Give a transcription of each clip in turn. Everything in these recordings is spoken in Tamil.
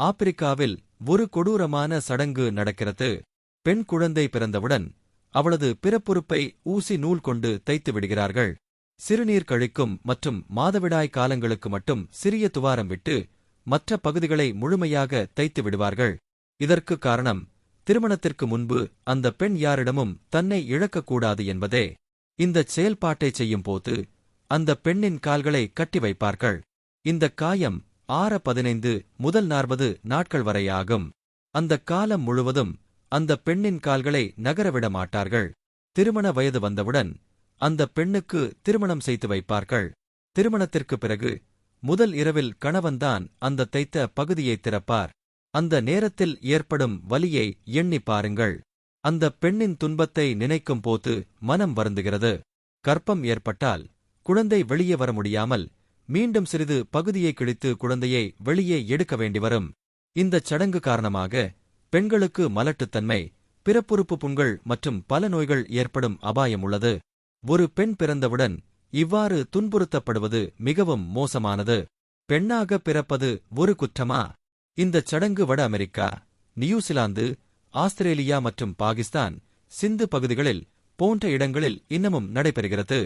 ஆப்பிரிக்காவில் ஒரு கொடூரமான சடங்கு நடக்கிறது. பெண் குழந்தை பிறந்தவுடன் அவளது பிறப்புறுப்பை ஊசி நூல் கொண்டு தைத்து விடுகிறார்கள். சிறுநீர் கழிக்கும் மற்றும் மாதவிடாய் காலங்களுக்கு மட்டும் சிறிய துவாரம் விட்டு மற்ற பகுதிகளை முழுமையாக தைத்து விடுவார்கள். இதற்கு காரணம் திருமணத்திற்கு முன்பு அந்த பெண் யாரிடமும் தன்னை இழக்கக்கூடாது என்பதே. இந்தச் செயல்பாட்டைச் செய்யும்போது அந்த பெண்ணின் கால்களை கட்டி வைப்பார்கள். இந்தக் காயம் ஆற பதினைந்து முதல் நாற்பது நாட்கள் வரையாகும். அந்தக் காலம் முழுவதும் அந்த பெண்ணின் கால்களை நகரவிட மாட்டார்கள் திருமண வயது வந்தவுடன் அந்த பெண்ணுக்கு திருமணம் செய்து வைப்பார்கள். திருமணத்திற்குப் பிறகு முதல் இரவில் கணவன்தான் அந்த தைத்த பகுதியை திறப்பார். அந்த நேரத்தில் ஏற்படும் வலியை எண்ணி பாருங்கள். அந்த பெண்ணின் துன்பத்தை நினைக்கும் போது மனம் வருந்துகிறது. கற்பம் ஏற்பட்டால் குழந்தை வெளியே வர முடியாமல் மீண்டும் சிறிது பகுதியை கிழித்து குழந்தையை வெளியே எடுக்க வேண்டி வரும் இந்தச் சடங்கு காரணமாக பெண்களுக்கு மலட்டுத்தன்மை பிறப்புறுப்பு புண்கள் மற்றும் பல நோய்கள் ஏற்படும் அபாயம் உள்ளது. ஒரு பெண் பிறந்தவுடன் இவ்வாறு துன்புறுத்தப்படுவது மிகவும் மோசமானது. பெண்ணாக பிறப்பது ஒரு குற்றமா? இந்தச் சடங்கு வட அமெரிக்கா நியூசிலாந்து ஆஸ்திரேலியா மற்றும் பாகிஸ்தான் சிந்து பகுதிகளில் போன்ற இடங்களில் இன்னமும் நடைபெறுகிறது.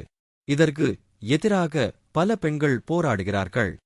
இதற்கு எதிராக பல பெண்கள் போராடுகிறார்கள்.